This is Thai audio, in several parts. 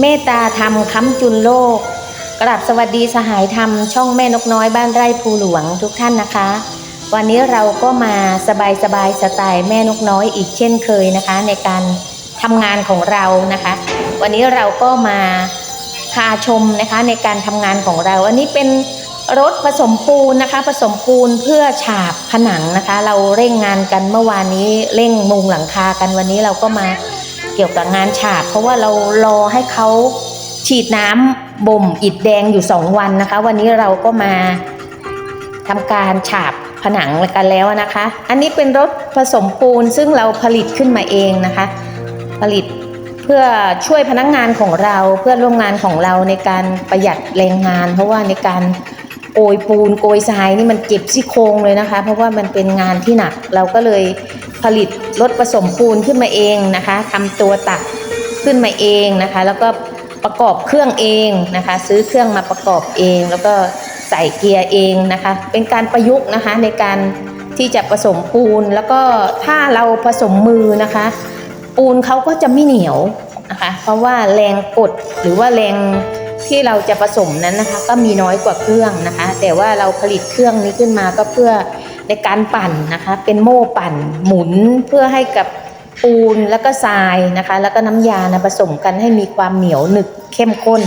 เมตตาธรรมค้ำจุนโลก กราบสวัสดีสหายธรรม ช่องแม่นกน้อยบ้านไร่ภูหลวงทุกท่านนะคะ วันนี้เราก็มาสบายสบายสไตล์แม่นกน้อยอีกเช่นเคยนะคะ ในการทำงานของเรานะคะ วันนี้เราก็มาพาชมนะคะในการทำงานของเรา อันนี้เป็นรถผสมปูนนะคะ ผสมปูนเพื่อฉาบผนังนะคะ เราเร่งงานกันเมื่อวานนี้เร่งมุงหลังคากันวันนี้เราก็มา เกี่ยวกับงานฉาบ เพราะว่าเรารอให้เขาฉีดน้ำบ่มอิฐแดงอยู่สองวันนะคะ วันนี้เราก็มาทำการฉาบผนังกันแล้วนะคะ อันนี้เป็นรถผสมปูนซึ่งเราผลิตขึ้นมาเองนะคะ ผลิตเพื่อช่วยพนักงงานของเราเพื่อร่วมงานของเราในการประหยัดแรงงาน เพราะว่าในการโกยปูนโกยทรายนี่มันเจ็บซี่โครงเลยนะคะ เพราะว่ามันเป็นงานที่หนักเราก็เลย ผลิตรถผสมปูนขึ้นมาเองนะคะทำตัวตักขึ้นมาเองนะคะ แล้วก็ประกอบเครื่องเองนะคะ ซื้อเครื่องมาประกอบเอง แล้วก็ใส่เกียร์เองนะคะ เป็นการประยุกต์นะคะในการที่จะผสมปูน แล้วก็ถ้าเราผสมมือนะคะ ปูนเขาก็จะไม่เหนียวนะคะ เพราะว่าแรงกดหรือว่าแรงที่เราจะผสมนั้นนะคะ ก็มีน้อยกว่าเครื่องนะคะ แต่ว่าเราผลิตเครื่องนี้ขึ้นมาก็เพื่อ ในการปั่นนะคะ เป็นโม่ปั่นหมุนเพื่อให้กับปูนแล้วก็ทรายนะคะ แล้วก็น้ำยานะผสมกันให้มีความเหนียวหนึบเข้มข้น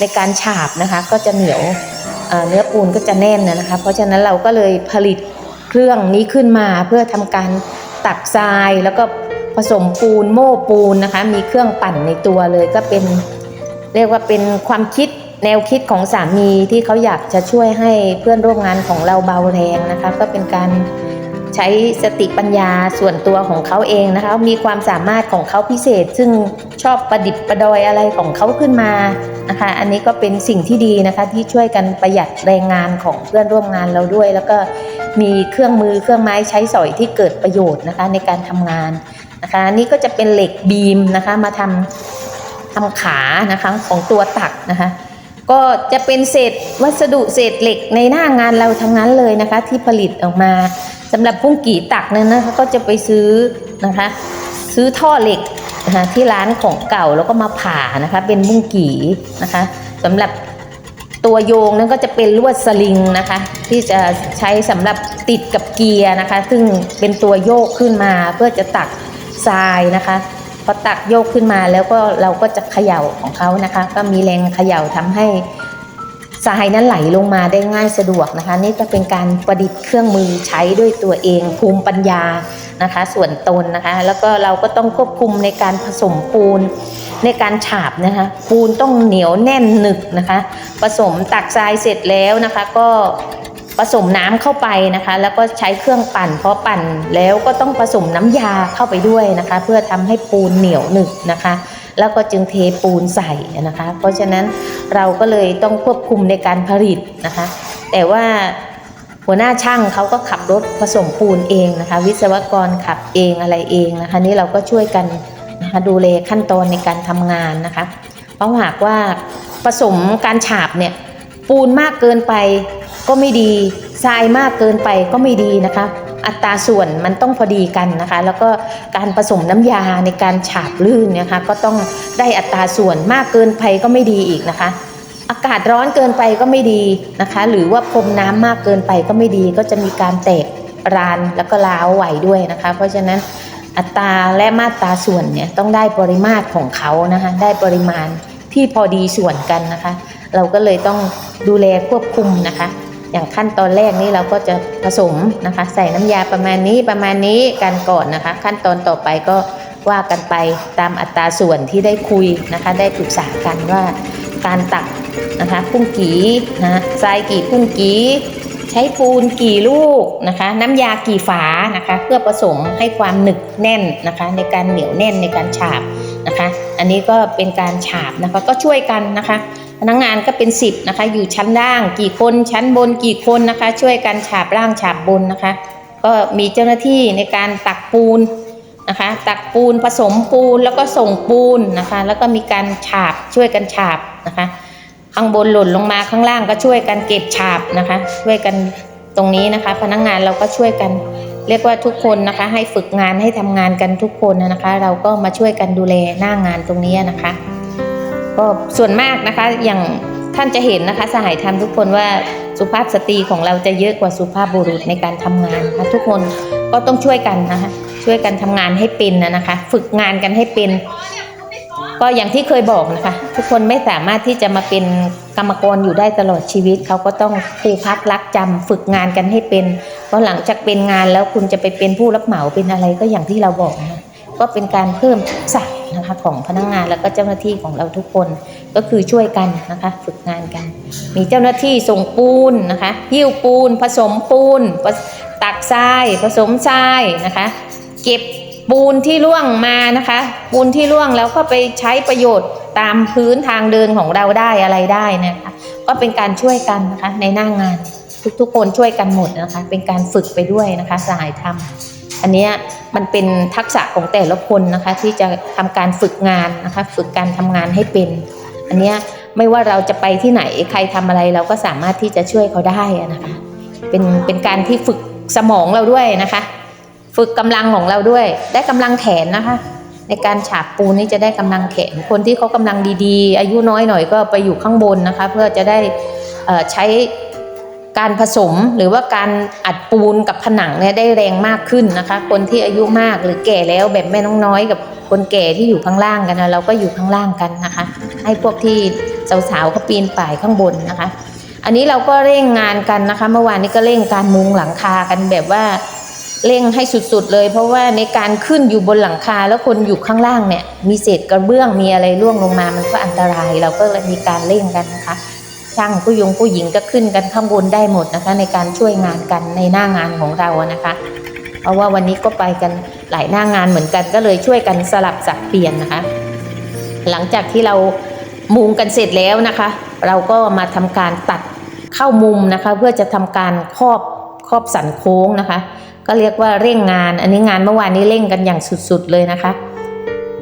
ในการฉาบนะคะ ก็จะเหนียวเอ่อเนื้อปูนก็จะแน่นนะคะ เพราะฉะนั้นเราก็เลยผลิตเครื่องนี้ขึ้นมาเพื่อทำการตักทรายแล้วก็ผสมปูนโม่ปูนนะคะ มีเครื่องปั่นในตัวเลยก็เป็นเรียกว่าเป็นความคิด แนวคิดของสามีที่เขาอยากจะช่วยให้เพื่อนร่วมงานของเราเบาแรงนะคะก็เป็นการใช้สติปัญญาส่วนตัวของเขาเองนะคะ มีความสามารถของเขาพิเศษ ซึ่งชอบประดิษฐ์ประดอยอะไรของเขาขึ้นมานะคะ อันนี้ก็เป็นสิ่งที่ดีนะคะที่ช่วยกันประหยัดแรงงานของเพื่อนร่วมงานเราด้วย แล้วก็มีเครื่องมือเครื่องไม้ใช้สอยที่เกิดประโยชน์นะคะในการทำงานนะคะนนี่ก็จะเป็นเหล็กบีมนะคะมาทำทำขานะคะของตัวตักนะคะ ก็จะเป็นเศษวัสดุเศษเหล็กในหน้างานเราทั้งนั้นเลยนะคะ ที่ผลิตออกมาสำหรับพุ่งกี่ตักนั้นนะคะก็จะไปซื้อนะคะ ซื้อท่อเหล็กนะคะที่ร้านของเก่าแล้วก็มาผ่านะคะเป็นมุ้งกี่นะคะสำหรับตัวโยงนั้นก็จะเป็นลวดสลิงนะคะ ที่จะใช้สำหรับติดกับเกียร์นะคะ ซึ่งเป็นตัวโยกขึ้นมาเพื่อจะตักทรายนะคะ พอตักโยกขึ้นมาแล้วก็เราก็จะเขย่าของเขานะคะ ก็มีแรงเขย่าทำให้ทรายนั้นไหลลงมาได้ง่ายสะดวกนะคะ นี่ก็เป็นการประดิษฐ์เครื่องมือใช้ด้วยตัวเองภูมิปัญญานะคะ ส่วนตนนะคะ แล้วก็เราก็ต้องควบคุมในการผสมปูนในการฉาบนะคะ ปูนต้องเหนียวแน่นหนึบนะคะ ผสมตักทรายเสร็จแล้วนะคะ ก็ ผสมน้ำเข้าไปนะคะ แล้วก็ใช้เครื่องปั่นพอปั่นแล้วก็ต้องผสมน้ำยาเข้าไปด้วยนะคะ เพื่อทำให้ปูนเหนียวหนึบนะคะ แล้วก็จึงเทปูนใส่นะคะ เพราะฉะนั้นเราก็เลยต้องควบคุมในการผลิตนะคะ แต่ว่าหัวหน้าช่างเขาก็ขับรถผสมปูนเองนะคะ วิศวกรขับเองอะไรเองนะคะ นี่เราก็ช่วยกันนะคะดูแลขั้นตอนในการทำงานนะคะ เพราะหากว่าผสมการฉาบเนี่ยปูนมากเกินไป ก็ไม่ดีทรายมากเกินไปก็ไม่ดีนะคะ อัตราส่วนมันต้องพอดีกันนะคะ แล้วก็การผสมน้ำยาในการฉาบลื่นนี่ยค่ะก็ต้องได้อัตราส่วนมากเกินไปก็ไม่ดีอีกนะคะ อากาศร้อนเกินไปก็ไม่ดีนะคะ หรือว่าพรมน้ำมากเกินไปก็ไม่ดี ก็จะมีการแตกรานแล้วก็ล้าวไหวด้วยนะคะ เพราะฉะนั้นอัตราและมาตราส่วนเนี่ยต้องได้ปริมาตรของเขานะคะได้ปริมาณที่พอดีส่วนกันนะคะ เราก็เลยต้องดูแลควบคุมนะคะ อย่างขั้นตอนแรกนี้เราก็จะผสมนะคะ ใส่น้ำยาประมาณนี้ประมาณนี้กันก่อนนะคะ ขั้นตอนต่อไปก็ว่ากันไปตามอัตราส่วนที่ได้คุยนะคะ ได้ปรึกษากันว่าการตักนะคะพุ่งกี่นะทรายกี่พุ่งกี่ใช้ปูนกี่ลูกนะคะ น้ำยากี่ฝานะคะ เพื่อผสมให้ความหนึบแน่นนะคะ ในการเหนียวแน่นในการฉาบนะคะ อันนี้ก็เป็นการฉาบนะคะก็ช่วยกันนะคะ พนักงานก็เป็นสิบนะคะ อยู่ชั้นล่างกี่คนชั้นบนกี่คนนะคะ ช่วยกันฉาบล่างฉาบบนนะคะ ก็มีเจ้าหน้าที่ในการตักปูนนะคะ ตักปูนผสมปูนแล้วก็ส่งปูนนะคะ แล้วก็มีการฉาบช่วยกันฉาบนะคะ ข้างบนหล่นลงมาข้างล่างก็ช่วยกันเก็บฉาบนะคะ ช่วยกันตรงนี้นะคะ พนักงานเราก็ช่วยกัน เรียกว่าทุกคนนะคะ ให้ฝึกงานให้ทำงานกันทุกคนนะคะ เราก็มาช่วยกันดูแลหน้างานตรงนี้นะคะ ก็ส่วนมากนะคะอย่างท่านจะเห็นนะคะสหายธรรมทุกคนว่าสุภาพสตรีของเราจะเยอะกว่าสุภาพบุรุษในการทำงานนะคะทุกคนก็ต้องช่วยกันนะคะช่วยกันทำงานให้เป็นนะคะ ฝึกงานกันให้เป็น ก็อย่างที่เคยบอกนะคะ ทุกคนไม่สามารถที่จะมาเป็นกรรมกรอยู่ได้ตลอดชีวิตเขาก็ต้องครูพักรักจำฝึกงานกันให้เป็นเพราะหลังจากเป็นงานแล้วคุณจะไปเป็นผู้รับเหมาเป็นอะไรก็อย่างที่เราบอกนะ ก็เป็นการเพิ่มทักษะนะคะของพนักงานแล้วก็เจ้าหน้าที่ของเราทุกคนก็คือช่วยกันนะคะฝึกงานกัน มีเจ้าหน้าที่ส่งปูนนะคะหิ้วปูน ผสมปูน ตักทราย ผสมทรายนะคะ เก็บปูนที่ร่วงมานะคะ ปูนที่ร่วงแล้วก็ไปใช้ประโยชน์ตามพื้นทางเดินของเราได้อะไรได้นะคะ ก็เป็นการช่วยกันนะคะในหน้างานทุกๆคนช่วยกันหมดนะคะ เป็นการฝึกไปด้วยนะคะสหายธรรม อันนี้มันเป็นทักษะของแต่ละคนนะคะ ที่จะทำการฝึกงานนะคะ ฝึกการทำงานให้เป็น อันนี้ไม่ว่าเราจะไปที่ไหนใครทำอะไรเราก็สามารถที่จะช่วยเขาได้นะคะเป็นเป็นการที่ฝึกสมองเราด้วยนะคะ ฝึกกำลังของเราด้วย ได้กำลังแขนนะคะ ในการฉาบปูนนี่จะได้กำลังแขนคนที่เขากำลังดีๆ อายุน้อยหน่อยก็ไปอยู่ข้างบนนะคะ เพื่อจะได้ใช้ การผสมหรือว่าการอัดปูนกับผนังเนี่ยได้แรงมากขึ้นนะคะ คนที่อายุมากหรือแก่แล้วแบบแม่น้องน้อยกับคนแก่ที่อยู่ข้างล่างกันนะเราก็อยู่ข้างล่างกันนะคะ ให้พวกที่สาวๆเขาปีนป่ายข้างบนนะคะ อันนี้เราก็เร่งงานกันนะคะ เมื่อวานนี้ก็เร่งการมุงหลังคากันแบบว่าเร่งให้สุดๆเลย เพราะว่าในการขึ้นอยู่บนหลังคาแล้วคนอยู่ข้างล่างเนี่ยมีเศษกระเบื้องมีอะไรร่วงลงมามันก็อันตราย เราก็เลยมีการเร่งกันนะคะ ช่างผู้ยงผู้หญิงก็ขึ้นกันข้างบนได้หมดนะคะ ในการช่วยงานกันในหน้างานของเรานะคะ เพราะว่าวันนี้ก็ไปกันหลายหน้างานเหมือนกันก็เลยช่วยกันสลับสับเปลี่ยนนะคะ หลังจากที่เรามุงกันเสร็จแล้วนะคะ เราก็มาทำการตัดเข้ามุมนะคะ เพื่อจะทำการครอบครอบสันโค้งนะคะ ก็เรียกว่าเร่งงาน อันนี้งานเมื่อวานนี้เร่งกันอย่างสุดๆเลยนะคะ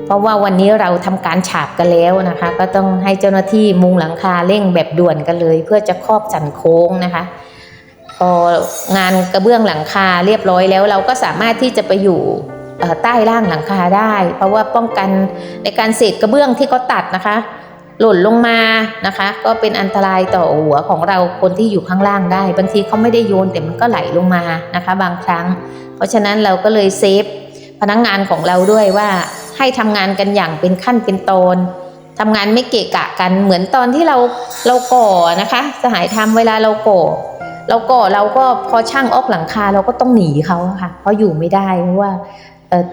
เพราะว่าวันนี้เราทำการฉาบกันแล้วนะคะ ก็ต้องให้เจ้าหน้าที่มุงหลังคาเร่งแบบด่วนกันเลย เพื่อจะครอบสันโค้งนะคะ พองานกระเบื้องหลังคาเรียบร้อยแล้ว เราก็สามารถที่จะไปอยู่ใต้ล่างหลังคาได้ เพราะว่าป้องกันในการเศษกระเบื้องที่เขาตัดนะคะ หล่นลงมานะคะ ก็เป็นอันตรายต่อหัวของเราคนที่อยู่ข้างล่างได้ บางทีเขาไม่ได้โยนแต่มันก็ไหลลงมานะคะ บางครั้ง เพราะฉะนั้นเราก็เลยเซฟพนักงงานของเราด้วยว่า ให้ทำงานกันอย่างเป็นขั้นเป็นตอนทำงานไม่เกะกะกันเหมือนตอนที่เราเราก่อนะคะ สหายทำเวลาเราก่อเราก่อเราก็พอช่างออกหลังคาเราก็ต้องหนีเขาค่ะ เพราะอยู่ไม่ได้เพราะว่า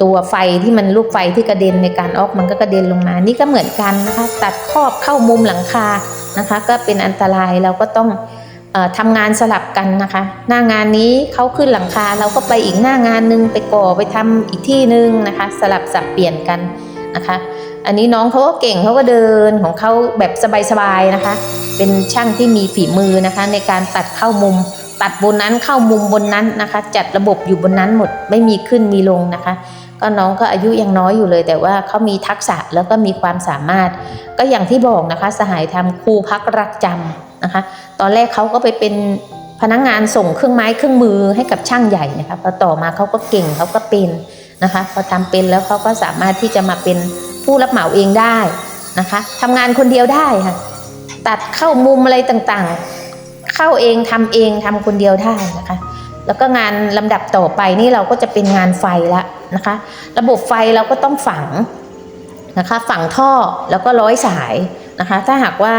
ตัวไฟที่มันลูกไฟที่กระเด็นในการออกมันก็กระเด็นลงมา นี่ก็เหมือนกันนะคะ ตัดครอบเข้ามุมหลังคานะคะ ก็เป็นอันตรายเราก็ต้อง ทำงานสลับกันนะคะ หน้างานนี้เขาขึ้นหลังคาเราก็ไปอีกหน้างานหนึงไปก่อไปทำอีกที่หนึ่งนะคะ สลับสับเปลี่ยนกันนะคะ อันนี้น้องเขาก็เก่งเขาก็เดินของเขาแบบสบายๆนะคะ เป็นช่างที่มีฝีมือนะคะ ในการตัดเข้ามุม ตัดบนนั้นเข้ามุมบนนั้นนะคะ จัดระบบอยู่บนนั้นหมดไม่มีขึ้นมีลงนะคะ ก็น้องก็อายุยังน้อยอยู่เลย แต่ว่าเขามีทักษะแล้วก็มีความสามารถ ก็อย่างที่บอกนะคะ สหายทำครูพักรักจำ นะคะ ตอนแรกเขาก็ไปเป็นพนักงานส่งเครื่องไม้เครื่องมือให้กับช่างใหญ่นะคะพอต่อมาเขาก็เก่งเขาก็เป็นนะคะพอทำเป็นแล้วเขาก็สามารถที่จะมาเป็นผู้รับเหมาเองได้นะคะทำงานคนเดียวได้ค่ะตัดเข้ามุมอะไรต่างๆ เข้าเองทำเองทำคนเดียวได้นะคะ แล้วก็งานลำดับต่อไปนี่เราก็จะเป็นงานไฟละนะคะ ระบบไฟเราก็ต้องฝังนะคะ ฝังท่อแล้วก็ร้อยสาย นะคะ ถ้าหากว่า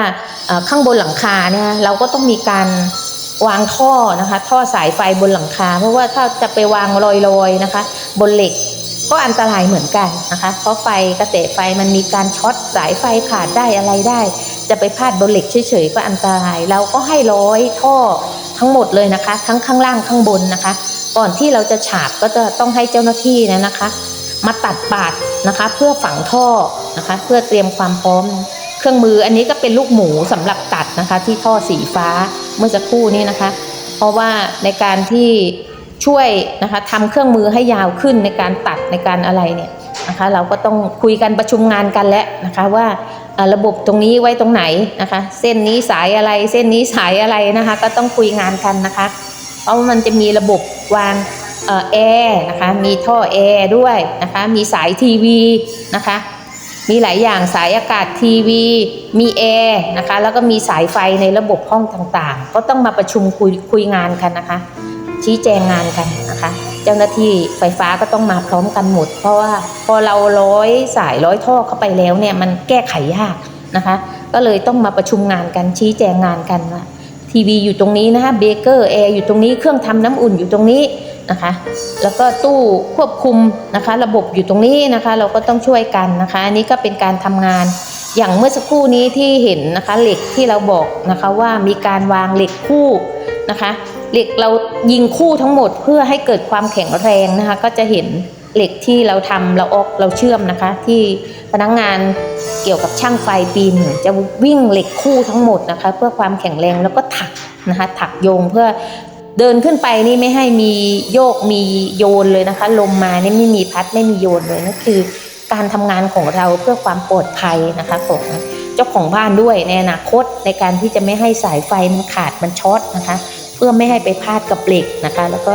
ข้างบนหลังคาเนี่ยเราก็ต้องมีการวางท่อนะคะ ท่อสายไฟบนหลังคา เพราะว่าถ้าจะไปวางลอยๆนะคะ บนเหล็กก็อันตรายเหมือนกันนะคะ เพราะไฟกระแสไฟมันมีการช็อตสายไฟขาดได้อะไรได้ จะไปพาดบนเหล็กเฉยๆก็อันตราย เราก็ให้ร้อยท่อทั้งหมดเลยนะคะ ทั้งข้างล่างข้างบนนะคะ ก่อนที่เราจะฉาบก็จะต้องให้เจ้าหน้าที่เนยนะคะ มาตัดปาดนะคะ เพื่อฝังท่อนะคะ เพื่อเตรียมความพร้อม เครื่องมืออันนี้ก็เป็นลูกหมูสำหรับตัดนะคะ ที่ท่อสีฟ้าเมื่อสักครู่นี้นะคะ เพราะว่าในการที่ช่วยนะคะทำเครื่องมือให้ยาวขึ้นในการตัดในการอะไรเนี่ยนะคะ เราก็ต้องคุยกันประชุมงานกันแล้วนะคะว่าระบบตรงนี้ไว้ตรงไหนนะคะ เส้นนี้สายอะไรเส้นนี้สายอะไรนะคะ ก็ต้องคุยงานกันนะคะ เพราะมันจะมีระบบวางแอร์นะคะมีท่อแอร์ด้วยนะคะมีสายทีวีนะคะ มีหลายอย่างสายอากาศทีวี มีแอร์นะคะ แล้วก็มีสายไฟในระบบห้องต่างๆ ก็ต้องมาประชุมคุยคุยงานกันนะคะ ชี้แจงงานกันนะคะ เจ้าหน้าที่ไฟฟ้าก็ต้องมาพร้อมกันหมด เพราะว่าพอเราร้อยสายร้อยท่อเข้าไปแล้วเนี่ยมันแก้ไขยากนะคะ ก็เลยต้องมาประชุมงานกันชี้แจงงานกันว่าทีวีอยู่ตรงนี้นะคะเบเกอร์แอร์อยู่ตรงนี้เครื่องทำน้ำอุ่นอยู่ตรงนี้ นะคะ แล้วก็ตู้ควบคุมนะคะ ระบบอยู่ตรงนี้นะคะ เราก็ต้องช่วยกันนะคะอันนี้ก็เป็นการทำงานอย่างเมื่อสักครู่นี้ที่เห็นนะคะเหล็กที่เราบอกนะคะว่ามีการวางเหล็กคู่นะคะ เหล็กเรายิงคู่ทั้งหมดเพื่อให้เกิดความแข็งแรงนะคะ ก็จะเห็นเหล็กที่เราทำเราออกเราเชื่อมนะคะ ที่พนักงานเกี่ยวกับช่างไฟปีนจะวิ่งเหล็กคู่ทั้งหมดนะคะ เพื่อความแข็งแรงแล้วก็ถักนะคะถักโยงเพื่อ เดินขึ้นไปนี่ไม่ให้มีโยกมีโยนเลยนะคะ ลมมานี่ไม่มีพัดไม่มีโยนเลยนั่นคือ การทำงานของเราเพื่อความปลอดภัยนะคะของเจ้าของบ้านด้วยในอนาคตในการที่จะไม่ให้สายไฟมันขาดมันช็อตนะคะ เพื่อไม่ให้ไปพาดกับเหล็กนะคะ แล้วก็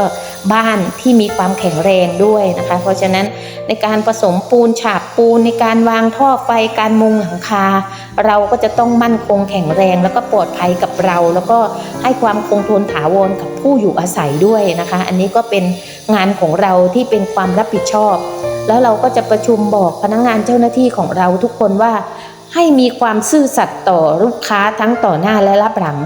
บ้านที่มีความแข็งแรงด้วยนะคะ เพราะฉะนั้นในการผสมปูนฉาบปูนในการวางท่อไฟการมุงหลังคา เราก็จะต้องมั่นคงแข็งแรง แล้วก็ปลอดภัยกับเรา แล้วก็ให้ความคงทนถาวรกับผู้อยู่อาศัยด้วยนะคะ อันนี้ก็เป็นงานของเราที่เป็นความรับผิดชอบ แล้วเราก็จะประชุมบอกพนักงานเจ้าหน้าที่ของเราทุกคนว่าให้มีความซื่อสัตย์ต่อลูกค้าทั้งต่อหน้าและรับหลัง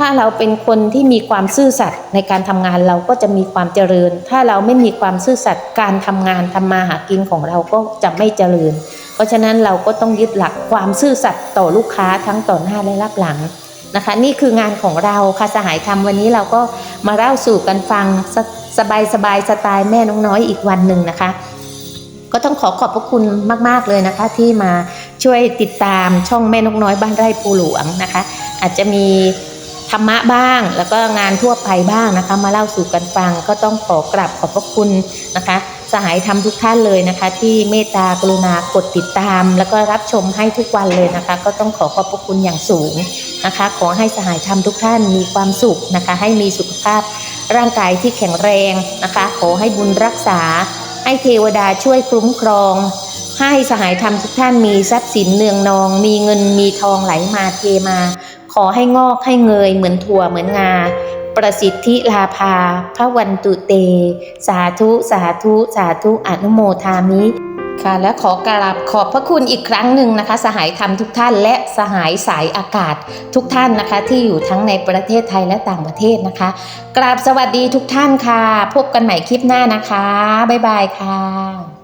ถ้าเราเป็นคนที่มีความซื่อสัตย์ในการทำงานเราก็จะมีความเจริญ ถ้าเราไม่มีความซื่อสัตย์การทำงานทำมาหากินของเราก็จะไม่เจริญ เพราะฉะนั้นเราก็ต้องยึดหลักความซื่อสัตย์ต่อลูกค้าทั้งต่อหน้าและรับหลังนะคะ นี่คืองานของเราค่ะสหายธรรมวันนี้เราก็มาเล่าสู่กันฟังสบายสบายสไตล์แม่น้องน้อยอีกวันหนึ่งนะคะ ก็ต้องขอขอบพระคุณมาก ๆ เลยนะคะ ที่มาช่วยติดตามช่องแม่นกน้อยบ้านไร่ปูหลวงนะคะ อาจจะมี ธรรมะบ้าง แล้วก็งานทั่วไปบ้างนะคะ มาเล่าสู่กันฟังก็ต้องขอกราบขอบพระคุณนะคะ สหายธรรมทุกท่านเลยนะคะ ที่เมตตากรุณากดติดตาม แล้วก็รับชมให้ทุกวันเลยนะคะ ก็ต้องขอขอบพระคุณอย่างสูงนะคะ ขอให้สหายธรรมทุกท่านมีความสุขนะคะ ให้มีสุขภาพร่างกายที่แข็งแรงนะคะ ขอให้บุญรักษา ให้เทวดาช่วยคุ้มครอง ให้สหายธรรมทุกท่านมีทรัพย์สินเนืองนอง มีเงินมีทองไหลมาเทมา ขอให้งอกให้เงยเหมือนถั่วเหมือนงา ประสิทธิลาภา พระวันตุเต สาธุสาธุ สาธุอนุโมทามิค่ะและขอกราบขอบพระคุณอีกครั้งหนึ่งนะคะ สหายธรรมทุกท่านและสหายสายอากาศทุกท่านนะคะ ที่อยู่ทั้งในประเทศไทยและต่างประเทศนะคะ กราบสวัสดีทุกท่านค่ะ พบกันใหม่คลิปหน้านะคะ บ๊ายบายค่ะ